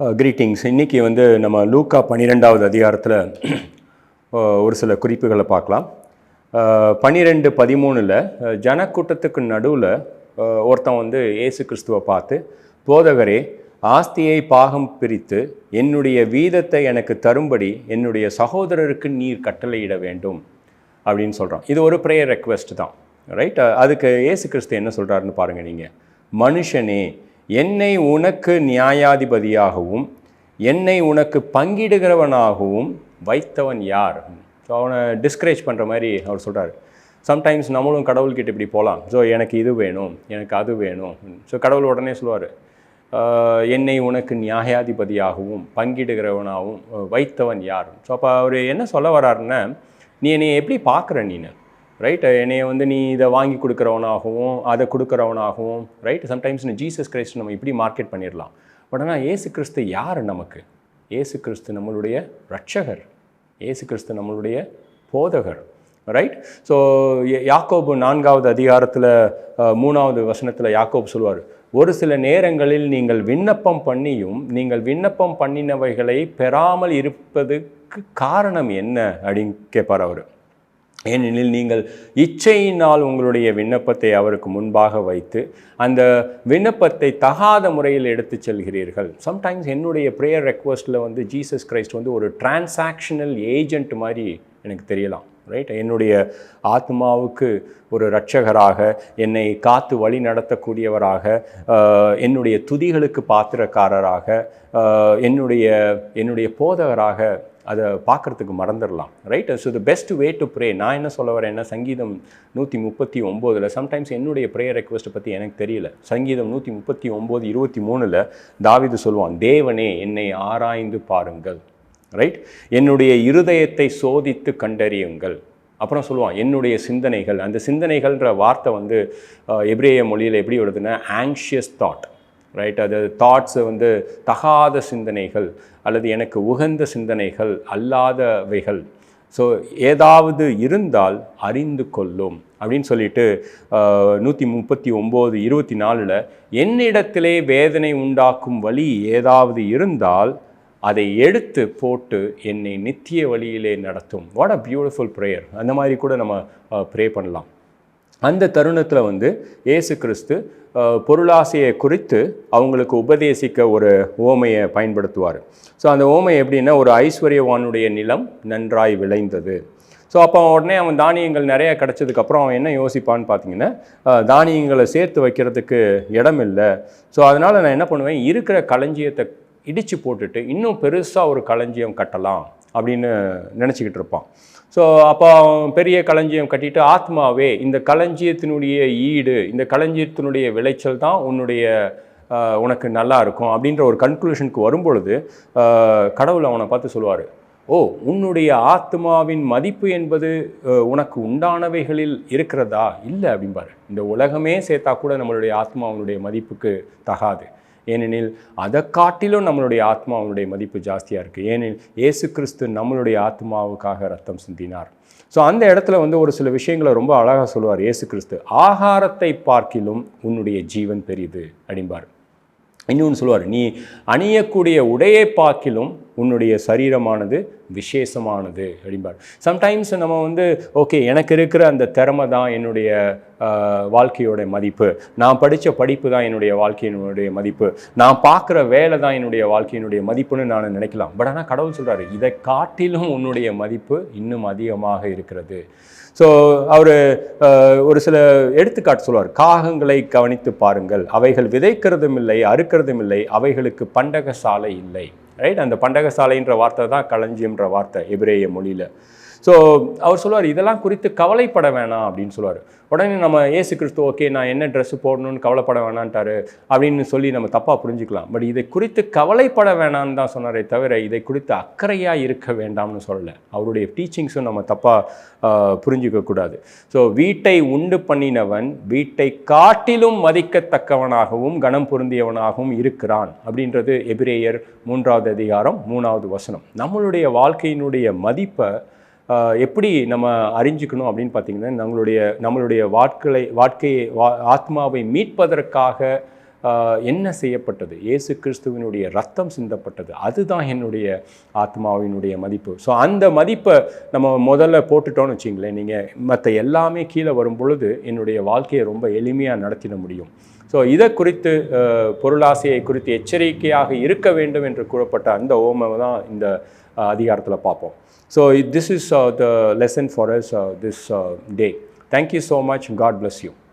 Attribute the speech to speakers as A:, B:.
A: Uh, greetings இன்றைக்கி வந்து நம்ம லூக்கா பன்னிரெண்டாவது அதிகாரத்தில் uh, ஒரு சில குறிப்புகளை பார்க்கலாம். Uh, பன்னிரெண்டு பதிமூணில் ஜனக்கூட்டத்துக்கு நடுவில் ஒருத்தன் வந்து ஏசு கிறிஸ்துவை பார்த்து போதகரே ஆஸ்தியை பாகம் பிரித்து என்னுடைய வீதத்தை எனக்கு தரும்படி என்னுடைய சகோதரருக்கு நீர் கட்டளையிட வேண்டும். அப்படின்னு சொல்கிறான் இது ஒரு ப்ரேயர் ரெக்வெஸ்ட் தான். ரைட் அதுக்கு ஏசு கிறிஸ்து என்ன சொல்கிறாருன்னு பாருங்கள் நீங்கள் மனுஷனே என்னை உனக்கு நியாயாதிபதியாகவும் என்னை உனக்கு பங்கிடுகிறவனாகவும் வைத்தவன் யார்? ஸோ அவனை டிஸ்கரேஜ் பண்ணுற மாதிரி அவர் சொல்கிறார் சம்டைம்ஸ் நம்மளும் கடவுள்கிட்ட இப்படி போகலாம் ஸோ எனக்கு இது வேணும் எனக்கு அது வேணும். ஸோ கடவுள் உடனே சொல்லுவார் என்னை உனக்கு நியாயாதிபதியாகவும் பங்கிடுகிறவனாகவும் வைத்தவன் யார்? ஸோ அப்போ அவர் என்ன சொல்ல வர்றாருன்னா நீ என்னை எப்படி பார்க்குற நீனு? ரைட் என்னைய வந்து நீ இதை வாங்கி கொடுக்குறவனாகவும் அதை கொடுக்குறவனாகவும் ரைட் சம்டைம்ஸ் நீ ஜீசஸ் கிரைஸ்ட் நம்ம இப்படி மார்க்கெட் பண்ணிடலாம். பட் ஆனால் ஏசு கிறிஸ்து யார் நமக்கு? ஏசு கிறிஸ்து நம்மளுடைய ரட்சகர் ஏசு கிறிஸ்து நம்மளுடைய போதகர் ரைட் ஸோ யாக்கோபு நான்காவது அதிகாரத்தில் மூணாவது வசனத்தில் யாக்கோபு சொல்லுவார் ஒரு சில நேரங்களில் நீங்கள் விண்ணப்பம் பண்ணியும் நீங்கள் விண்ணப்பம் பண்ணினவைகளை பெறாமல் இருப்பதுக்கு காரணம் என்ன? அப்படின்னு கேட்பார் அவர். ஏனெனில் நீங்கள் இச்சையினால் உங்களுடைய விண்ணப்பத்தை அவருக்கு முன்பாக வைத்து அந்த விண்ணப்பத்தை தகாத முறையில் எடுத்து செல்கிறீர்கள். சம்டைம்ஸ் என்னுடைய ப்ரேயர் ரெக்வஸ்ட்டில் வந்து ஜீசஸ் கிரைஸ்ட் வந்து ஒரு டிரான்சாக்ஷனல் ஏஜென்ட் மாதிரி எனக்கு தெரியலாம் ரைட் என்னுடைய ஆத்மாவுக்கு ஒரு ரட்சகராக என்னை காத்து வழி நடத்தக்கூடியவராக என்னுடைய துதிகளுக்கு பாத்திரக்காரராக என்னுடைய என்னுடைய போதகராக அதை பார்க்குறதுக்கு மறந்துடலாம் right so the best way to pray நான் என்ன சொல்ல வரேன்னா சங்கீதம் நூற்றி முப்பத்தி ஒம்போதில் சம்டைம்ஸ் என்னுடைய ப்ரேயர் ரெக்வஸ்ட்டை பற்றி எனக்கு தெரியல. சங்கீதம் நூற்றி முப்பத்தி ஒம்பது இருபத்தி மூணில் தாவிது சொல்லுவான் தேவனே என்னை ஆராய்ந்து பாருங்கள். ரைட் என்னுடைய இருதயத்தை சோதித்து கண்டறியுங்கள். அப்புறம் சொல்லுவான் என்னுடைய சிந்தனைகள். அந்த சிந்தனைகள்ன்ற வார்த்தை வந்து எப்ரேய மொழியில் எப்படி வருதுன்னா ஆங்ஷியஸ் தாட் ரைட் அது தாட்ஸை வந்து தகாத சிந்தனைகள் அல்லது எனக்கு உகந்த சிந்தனைகள் அல்லாதவைகள். ஸோ ஏதாவது இருந்தால் அறிந்து கொள்ளும் அப்படின்னு சொல்லிட்டு நூற்றி முப்பத்தி ஒம்பது இருபத்தி நாலில் என்னிடத்திலே வேதனை உண்டாக்கும் வழி ஏதாவது இருந்தால் அதை எடுத்து போட்டு என்னை நித்திய வழியிலே நடத்தும். வாட் அ பியூட்டிஃபுல் ப்ரேயர் அந்த மாதிரி கூட நம்ம ப்ரே பண்ணலாம். அந்த தருணத்தில் வந்து ஏசு கிறிஸ்து பொருளாசையை குறித்து அவங்களுக்கு உபதேசிக்க ஒரு ஓமையை பயன்படுத்துவார். ஸோ அந்த ஓமை எப்படின்னா ஒரு ஐஸ்வர்யவானுடைய நிலம் நன்றாய் விளைந்தது. ஸோ அப்போ உடனே அவன் தானியங்கள் நிறைய கிடச்சதுக்கப்புறம் அவன் என்ன யோசிப்பான்னு பார்த்தீங்கன்னா தானியங்களை சேர்த்து வைக்கிறதுக்கு இடம் இல்லை. ஸோ அதனால் நான் என்ன பண்ணுவேன் இருக்கிற களஞ்சியத்தை இடித்து போட்டுட்டு இன்னும் பெருசாக ஒரு களஞ்சியம் கட்டலாம். அப்படின்னு நினச்சிக்கிட்டு இருப்பான். ஸோ அப்போ பெரிய களஞ்சியம் கட்டிட்டு ஆத்மாவே இந்த களஞ்சியத்தினுடைய ஈடு இந்த களஞ்சியத்தினுடைய விளைச்சல் தான் உன்னுடைய உனக்கு நல்லா இருக்கும் அப்படின்ற ஒரு கன்க்ளூஷனுக்கு வரும்பொழுது கடவுள் அவனை பார்த்து சொல்லுவார் ஓ உன்னுடைய ஆத்மாவின் மதிப்பு என்பது உனக்கு உண்டானவைகளில் இருக்கிறதா? இல்லை அப்படிம்பாரு. இந்த உலகமே சேர்த்தா கூட நம்மளுடைய ஆத்மாவினுடைய மதிப்புக்கு தகாது. ஏனெனில் அதை காட்டிலும் நம்மளுடைய ஆத்மாவுடைய மதிப்பு ஜாஸ்தியாக இருக்குது ஏனெனில் இயேசு கிறிஸ்து நம்மளுடைய ஆத்மாவுக்காக ரத்தம் சிந்தினார். ஸோ அந்த இடத்துல வந்து ஒரு சில விஷயங்களை ரொம்ப அழகாக சொல்லுவார் இயேசு கிறிஸ்து. ஆகாரத்தை பார்க்கிலும் உன்னுடைய ஜீவன் பெரியது அப்படிம்பார். இன்னொன்று சொல்லுவார் நீ அணியக்கூடிய உடையை பார்க்கிலும் உன்னுடைய சரீரமானது விசேஷமானது அப்படிம்பார். சம்டைம்ஸ் நம்ம வந்து ஓகே எனக்கு இருக்கிற அந்த திறமை தான் என்னுடைய வாழ்க்கையோட மதிப்பு. நான் படித்த படிப்பு தான் என்னுடைய வாழ்க்கையினுடைய மதிப்பு. நான் பார்க்குற வேலை தான் என்னுடைய வாழ்க்கையினுடைய மதிப்புன்னு நான் நினைக்கலாம். பட் ஆனால் கடவுள் சொல்கிறாரு இதை காட்டிலும் உன்னுடைய மதிப்பு இன்னும் அதிகமாக இருக்கிறது. ஸோ அவர் ஒரு சில எடுத்துக்காட்டு சொல்லுவார் காகங்களை கவனித்து பாருங்கள் அவைகள் விதைக்கிறதும் இல்லை அறுக்கிறதும் இல்லை அவைகளுக்கு பண்டக சாலை இல்லை. ரைட் அந்த பண்டகசாலைன்ற வார்த்தை தான் களஞ்சியம்ன்ற வார்த்தை எபிரேய மொழியில். ஸோ அவர் சொல்லுவார் இதெல்லாம் குறித்து கவலைப்பட வேணாம் அப்படின்னு சொல்லுவார் உடனே நம்ம ஏசு கிறிஸ்து ஓகே நான் என்ன ட்ரெஸ்ஸு போடணும்னு கவலைப்பட வேணான்ட்டாரு அப்படின்னு சொல்லி நம்ம தப்பாக புரிஞ்சுக்கலாம். பட் இதை குறித்து கவலைப்பட வேணான்னு தான் சொன்னாரே தவிர இதை குறித்து அக்கறையாக இருக்க வேண்டாம்னு சொல்லலை. அவருடைய டீச்சிங்ஸும் நம்ம தப்பாக புரிஞ்சிக்கக்கூடாது ஸோ வீட்டை உண்டு பண்ணினவன் வீட்டை காட்டிலும் மதிக்கத்தக்கவனாகவும் கனம் பொருந்தியவனாகவும் இருக்கிறான் அப்படின்றது எபிரேயர் மூன்றாவது அதிகாரம் மூணாவது வசனம். நம்மளுடைய வாழ்க்கையினுடைய மதிப்பை எப்படி நம்ம அறிஞ்சிக்கணும் அப்படின்னு பார்த்தீங்கன்னா நம்மளுடைய நம்மளுடைய வாழ்க்கை வாழ்க்கையை வா ஆத்மாவை மீட்பதற்காக என்ன செய்யப்பட்டது? இயேசு கிறிஸ்துவினுடைய ரத்தம் சிந்தப்பட்டது. அதுதான் என்னுடைய ஆத்மாவினுடைய மதிப்பு. ஸோ அந்த மதிப்பை நம்ம முதல்ல போட்டுட்டோம்னு வச்சிங்களேன். நீங்கள் மற்ற எல்லாமே கீழே வரும் பொழுது என்னுடைய வாழ்க்கையை ரொம்ப எளிமையாக நடத்திட முடியும். ஸோ இதை குறித்து பொருளாசையை குறித்து எச்சரிக்கையாக இருக்க வேண்டும் என்று கூறப்பட்ட அந்த ஓமை தான் இந்த அதிகாரத்தில் பார்ப்போம். So this is the lesson for us this day thank you so much God bless you